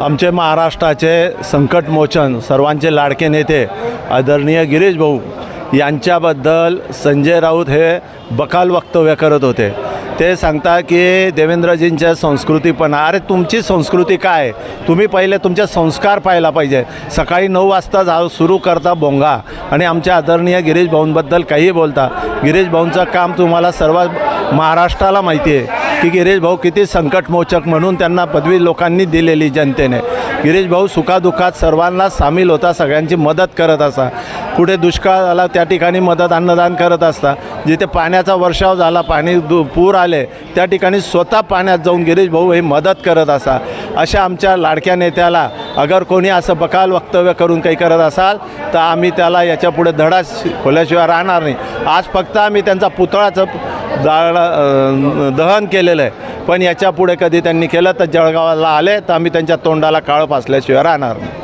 आमचे महाराष्ट्राचे संकटमोचन सर्वांचे लाडके नेते आदरणीय गिरीश भाऊ यांच्याबद्दल संजय राऊत हे बकाल वक्तव्य करत होते. ते सांगता की देवेंद्रजींच्या संस्कृतीपणा अरे तुमची संस्कृती काय? तुम्ही पहिले तुमचे संस्कार पाहायला पाहिजे. सकाळी नऊ वाजता जा सुरू करता बोंगा. आणि आमच्या आदरणीय गिरीश भाऊंबद्दल काहीही बोलता. गिरीश भाऊंचं काम तुम्हाला सर्व महाराष्ट्राला माहिती आहे. की गिरीश भाऊ किती संकटमोचक म्हणून त्यांना पदवी लोकांनी दिलेली जनतेने. गिरीश भाऊ सुखादुखात सर्वांना सामील होता सगळ्यांची मदत करत असा. कुठे दुष्काळ आला त्या ठिकाणी मदत अन्नदान करत असता. जिथे पाण्याचा वर्षाव झाला पाणी दु पूर आले त्या ठिकाणी स्वतः पाण्यात जाऊन गिरीश भाऊ हे मदत करत असा. अशा आमच्या लाडक्या नेत्याला अगर कोणी असं बकाल वक्तव्य करून काही करत असाल तर आम्ही त्याला याच्यापुढे धडा खोल्याशिवाय राहणार नाही. आज फक्त आम्ही त्यांचा पुतळाचं जाळ दहन केलेलं आहे. पण याच्यापुढे कधी त्यांनी केलं तर जळगावाला आले तर आम्ही त्यांच्या तोंडाला काळं पासल्याशिवाय राहणार नाही.